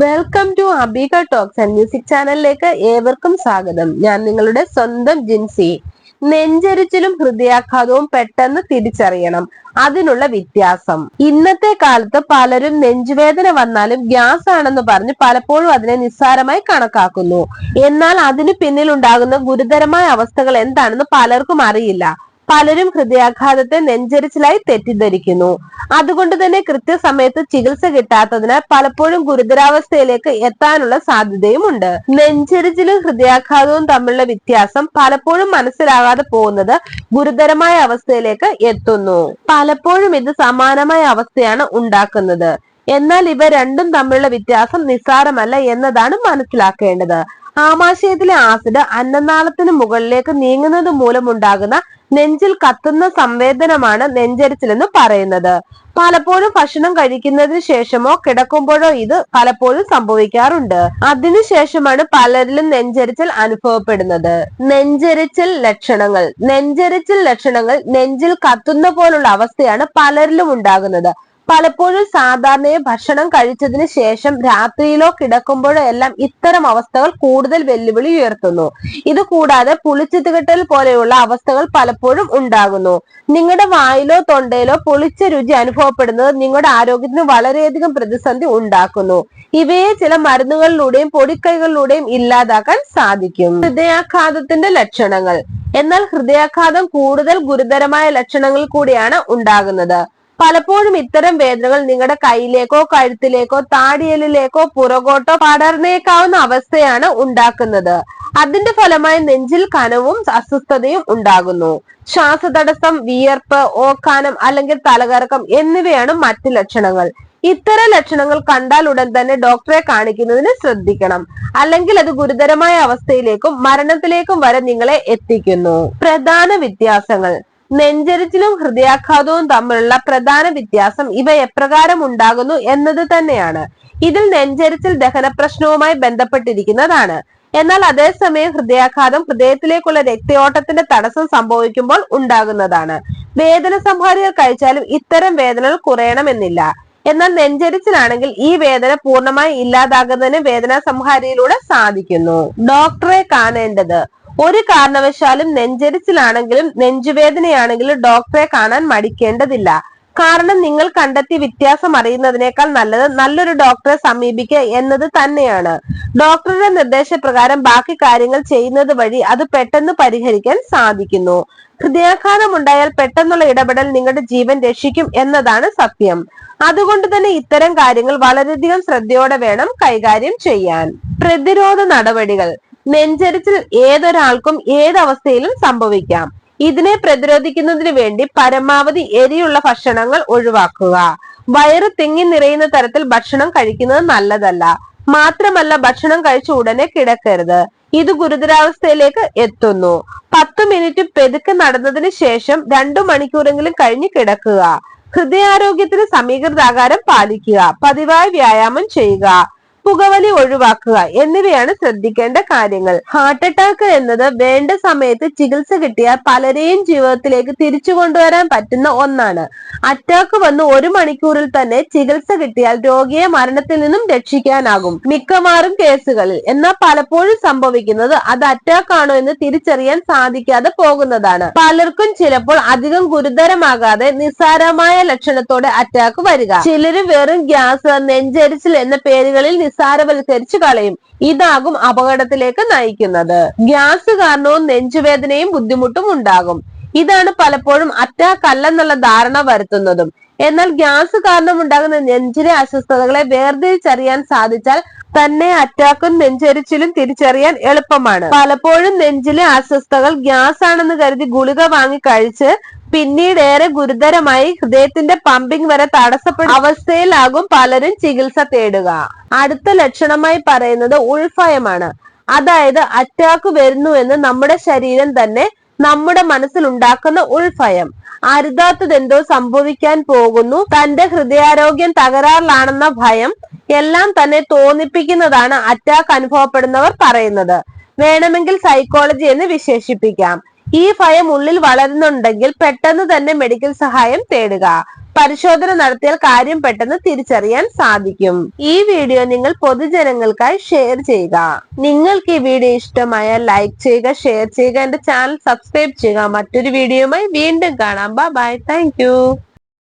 Welcome to Abika talks and music ചാനലിലേക്ക് ഏവർക്കും സ്വാഗതം. ഞാൻ നിങ്ങളുടെ സ്വന്തം ജിൻസി. നെഞ്ചരിച്ചിലും ഹൃദയാഘാതവും പെട്ടെന്ന് തിരിച്ചറിയണം. അതിനുള്ള വ്യത്യാസം. ഇന്നത്തെ കാലത്ത് പലരും നെഞ്ചുവേദന വന്നാലും ഗ്യാസ് ആണെന്ന് പറഞ്ഞ് പലപ്പോഴും അതിനെ നിസ്സാരമായി കണക്കാക്കുന്നു. എന്നാൽ അതിന് പിന്നിൽ ഉണ്ടാകുന്ന ഗുരുതരമായ അവസ്ഥകൾ എന്താണെന്ന് പലർക്കും അറിയില്ല. പലരും ഹൃദയാഘാതത്തെ നെഞ്ചരിച്ചിലായി തെറ്റിദ്ധരിക്കുന്നു. അതുകൊണ്ട് തന്നെ കൃത്യസമയത്ത് ചികിത്സ കിട്ടാത്തതിനാൽ പലപ്പോഴും ഗുരുതരാവസ്ഥയിലേക്ക് എത്താനുള്ള സാധ്യതയുമുണ്ട്. നെഞ്ചരിച്ചിലും ഹൃദയാഘാതവും തമ്മിലുള്ള വ്യത്യാസം പലപ്പോഴും മനസ്സിലാകാതെ പോകുന്നത് ഗുരുതരമായ അവസ്ഥയിലേക്ക് എത്തുന്നു. പലപ്പോഴും ഇത് സമാനമായ അവസ്ഥയാണ് ഉണ്ടാക്കുന്നത്. എന്നാൽ ഇവ രണ്ടും തമ്മിലുള്ള വ്യത്യാസം നിസ്സാരമല്ല എന്നതാണ് മനസ്സിലാക്കേണ്ടത്. ആമാശയത്തിലെ ആസിഡ് അന്നനാളത്തിന് മുകളിലേക്ക് നീങ്ങുന്നത് മൂലമുണ്ടാകുന്ന നെഞ്ചിൽ കത്തുന്ന സംവേദനമാണ് നെഞ്ചരിച്ചിലെന്ന് പറയുന്നത്. പലപ്പോഴും ഭക്ഷണം കഴിക്കുന്നതിന് ശേഷമോ കിടക്കുമ്പോഴോ ഇത് പലപ്പോഴും സംഭവിക്കാറുണ്ട്. അതിനുശേഷമാണ് പലരിലും നെഞ്ചരിച്ചിൽ അനുഭവപ്പെടുന്നത്. നെഞ്ചരിച്ചിൽ ലക്ഷണങ്ങൾ. നെഞ്ചരിച്ചിൽ ലക്ഷണങ്ങൾ നെഞ്ചിൽ കത്തുന്ന പോലുള്ള അവസ്ഥയാണ് പലരിലും ഉണ്ടാകുന്നത്. പലപ്പോഴും സാധാരണയെ ഭക്ഷണം കഴിച്ചതിന് ശേഷം രാത്രിയിലോ കിടക്കുമ്പോഴോ എല്ലാം ഇത്തരം അവസ്ഥകൾ കൂടുതൽ വെല്ലുവിളി ഉയർത്തുന്നു. ഇത് കൂടാതെ പുളിച്ചിത്തുകെട്ടൽ പോലെയുള്ള അവസ്ഥകൾ പലപ്പോഴും ഉണ്ടാകുന്നു. നിങ്ങളുടെ വായിലോ തൊണ്ടയിലോ പുളിച്ച രുചി അനുഭവപ്പെടുന്നത് നിങ്ങളുടെ ആരോഗ്യത്തിന് വളരെയധികം പ്രതിസന്ധി ഉണ്ടാക്കുന്നു. ഇവയെ ചില മരുന്നുകളിലൂടെയും പൊടിക്കൈകളിലൂടെയും ഇല്ലാതാക്കാൻ സാധിക്കും. ഹൃദയാഘാതത്തിന്റെ ലക്ഷണങ്ങൾ. എന്നാൽ ഹൃദയാഘാതം കൂടുതൽ ഗുരുതരമായ ലക്ഷണങ്ങൾ കൂടിയാണ് ഉണ്ടാകുന്നത്. പലപ്പോഴും ഇത്തരം വേദനകൾ നിങ്ങളുടെ കൈയിലേക്കോ കഴുത്തിലേക്കോ താടിയലിലേക്കോ പുറകോട്ടോ പടർന്നേക്കാവുന്ന അവസ്ഥയാണ് ഉണ്ടാക്കുന്നത്. അതിന്റെ ഫലമായി നെഞ്ചിൽ കനവും അസ്വസ്ഥതയും ഉണ്ടാകുന്നു. ശ്വാസതടസ്സം വിയർപ്പ് ഓക്കാനം അല്ലെങ്കിൽ തലകറക്കം എന്നിവയാണ് മറ്റ് ലക്ഷണങ്ങൾ. ഇത്തരം ലക്ഷണങ്ങൾ കണ്ടാൽ ഉടൻ തന്നെ ഡോക്ടറെ കാണിക്കുന്നതിന് ശ്രദ്ധിക്കണം. അല്ലെങ്കിൽ അത് ഗുരുതരമായ അവസ്ഥയിലേക്കും മരണത്തിലേക്കും വരെ നിങ്ങളെ എത്തിക്കുന്നു. പ്രധാന വ്യത്യാസങ്ങൾ. നെഞ്ചരിച്ചിലും ഹൃദയാഘാതവും തമ്മിലുള്ള പ്രധാന വ്യത്യാസം ഇവ എപ്രകാരം ഉണ്ടാകുന്നു എന്നത് തന്നെയാണ്. ഇതിൽ നെഞ്ചരിച്ചിൽ ദഹന പ്രശ്നവുമായി ബന്ധപ്പെട്ടിരിക്കുന്നതാണ്. എന്നാൽ അതേസമയം ഹൃദയാഘാതം ഹൃദയത്തിലേക്കുള്ള രക്തയോട്ടത്തിന്റെ തടസ്സം സംഭവിക്കുമ്പോൾ ഉണ്ടാകുന്നതാണ്. വേദന സംഹാരികൾ കഴിച്ചാലും ഇത്തരം വേദനകൾ കുറയണമെന്നില്ല. എന്നാൽ നെഞ്ചരിച്ചിലാണെങ്കിൽ ഈ വേദന പൂർണമായി ഇല്ലാതാകുന്നതിന് വേദനാ സംഹാരിയിലൂടെ സാധിക്കുന്നു. ഡോക്ടറെ കാണേണ്ടത് ഒരു കാരണവശാലും നെഞ്ചരിച്ചിലാണെങ്കിലും നെഞ്ചുവേദനയാണെങ്കിലും ഡോക്ടറെ കാണാൻ മടിക്കേണ്ടതില്ല. കാരണം നിങ്ങൾ കണ്ടെത്തിയ വ്യത്യാസം അറിയുന്നതിനേക്കാൾ നല്ലത് നല്ലൊരു ഡോക്ടറെ സമീപിക്കുക എന്നത് തന്നെയാണ്. ഡോക്ടറുടെ നിർദ്ദേശപ്രകാരം ബാക്കി കാര്യങ്ങൾ ചെയ്യുന്നത് വഴി അത് പെട്ടെന്ന് പരിഹരിക്കാൻ സാധിക്കുന്നു. ഹൃദയാഘാതം ഉണ്ടായാൽ പെട്ടെന്നുള്ള ഇടപെടൽ നിങ്ങളുടെ ജീവൻ രക്ഷിക്കും എന്നതാണ് സത്യം. അതുകൊണ്ട് തന്നെ ഇത്തരം കാര്യങ്ങൾ വളരെയധികം ശ്രദ്ധയോടെ വേണം കൈകാര്യം ചെയ്യാൻ. പ്രതിരോധ നടപടികൾ. നെഞ്ചരിച്ചിൽ ഏതൊരാൾക്കും ഏതവസ്ഥയിലും സംഭവിക്കാം. ഇതിനെ പ്രതിരോധിക്കുന്നതിന് വേണ്ടി പരമാവധി എരിയുള്ള ഭക്ഷണങ്ങൾ ഒഴിവാക്കുക. വയറ് തിങ്ങി നിറയുന്ന തരത്തിൽ ഭക്ഷണം കഴിക്കുന്നത് നല്ലതല്ല. മാത്രമല്ല ഭക്ഷണം കഴിച്ച ഉടനെ കിടക്കരുത്. ഇത് ഗുരുതരാവസ്ഥയിലേക്ക് എത്തുന്നു. പത്ത് മിനിറ്റ് പെതുക്കെ നടന്നതിന് ശേഷം രണ്ടു മണിക്കൂറെങ്കിലും കഴിഞ്ഞ് കിടക്കുക. ഹൃദയാരോഗ്യത്തിന് സമീകൃതാകാരം പാലിക്കുക. പതിവായി വ്യായാമം ചെയ്യുക. പുകവലി ഒഴിവാക്കുക എന്നിവയാണ് ശ്രദ്ധിക്കേണ്ട കാര്യങ്ങൾ. ഹാർട്ട് അറ്റാക്ക് എന്നത് വേണ്ട സമയത്ത് ചികിത്സ കിട്ടിയാൽ പലരെയും ജീവിതത്തിലേക്ക് തിരിച്ചു കൊണ്ടുവരാൻ പറ്റുന്ന ഒന്നാണ്. അറ്റാക്ക് വന്ന് ഒരു മണിക്കൂറിൽ തന്നെ ചികിത്സ കിട്ടിയാൽ രോഗിയെ മരണത്തിൽ നിന്നും രക്ഷിക്കാനാകും. മിക്കവാറും കേസുകളിൽ. എന്നാൽ പലപ്പോഴും സംഭവിക്കുന്നത് അത് അറ്റാക്ക് ആണോ എന്ന് തിരിച്ചറിയാൻ സാധിക്കാതെ പോകുന്നതാണ്. പലർക്കും ചിലപ്പോൾ അധികം ഗുരുതരമാകാതെ നിസ്സാരമായ ലക്ഷണത്തോടെ അറ്റാക്ക് വരിക. ചിലര് വെറും ഗ്യാസ് നെഞ്ചരിച്ചിൽ എന്ന പേരുകളിൽ നിസ്സാരവൽക്കരിച്ചു കളയും. ഇതാകും അപകടത്തിലേക്ക് നയിക്കുന്നത്. ഗ്യാസ് കാരണവും നെഞ്ചുവേദനയും ബുദ്ധിമുട്ടും ഉണ്ടാകും. ഇതാണ് പലപ്പോഴും അറ്റാക്ക് അല്ലെന്നുള്ള ധാരണ വരുത്തുന്നതും. എന്നാൽ ഗ്യാസ് കാരണം ഉണ്ടാകുന്ന നെഞ്ചിലെ അസ്വസ്ഥതകളെ വേർതിരിച്ചറിയാൻ സാധിച്ചാൽ തന്നെ അറ്റാക്കും നെഞ്ചരിച്ചിലും തിരിച്ചറിയാൻ എളുപ്പമാണ്. പലപ്പോഴും നെഞ്ചിലെ അസ്വസ്ഥകൾ ഗ്യാസ് ആണെന്ന് കരുതി ഗുളിക വാങ്ങി കഴിച്ച് പിന്നീട് ഏറെ ഗുരുതരമായി ഹൃദയത്തിന്റെ പമ്പിംഗ് വരെ തടസ്സപ്പെടുന്ന അവസ്ഥയിലാകും പലരും ചികിത്സ തേടുക. അടുത്ത ലക്ഷണമായി പറയുന്നത് ഉൾഫയമാണ് അതായത് അറ്റാക്ക് വരുന്നു എന്ന് നമ്മുടെ ശരീരം തന്നെ നമ്മുടെ മനസ്സിൽ ഉണ്ടാക്കുന്ന ഉൾഭയം. അരുതാത്തതെന്തോ സംഭവിക്കാൻ പോകുന്നു. തന്റെ ഹൃദയാരോഗ്യം തകരാറിലാണെന്ന ഭയം എല്ലാം തന്നെ തോന്നിപ്പിക്കുന്നതാണ് അറ്റാക്ക് അനുഭവപ്പെടുന്നവർ പറയുന്നത്. വേണമെങ്കിൽ സൈക്കോളജി എന്ന് വിശേഷിപ്പിക്കാം. ഈ ഭയം ഉള്ളിൽ വളരുന്നുണ്ടെങ്കിൽ പെട്ടെന്ന് തന്നെ മെഡിക്കൽ സഹായം തേടുക. പരിശോധന നടത്തിയാൽ കാര്യം പെട്ടെന്ന് തിരിച്ചറിയാൻ സാധിക്കും. ഈ വീഡിയോ നിങ്ങൾ പൊതുജനങ്ങൾക്കായി ഷെയർ ചെയ്യുക. നിങ്ങൾക്ക് ഈ വീഡിയോ ഇഷ്ടമായ ലൈക്ക് ചെയ്യുക ഷെയർ ചെയ്യുക എന്റെ ചാനൽ സബ്സ്ക്രൈബ് ചെയ്യുക. മറ്റൊരു വീഡിയോയുമായി വീണ്ടും കാണാം. Bye thank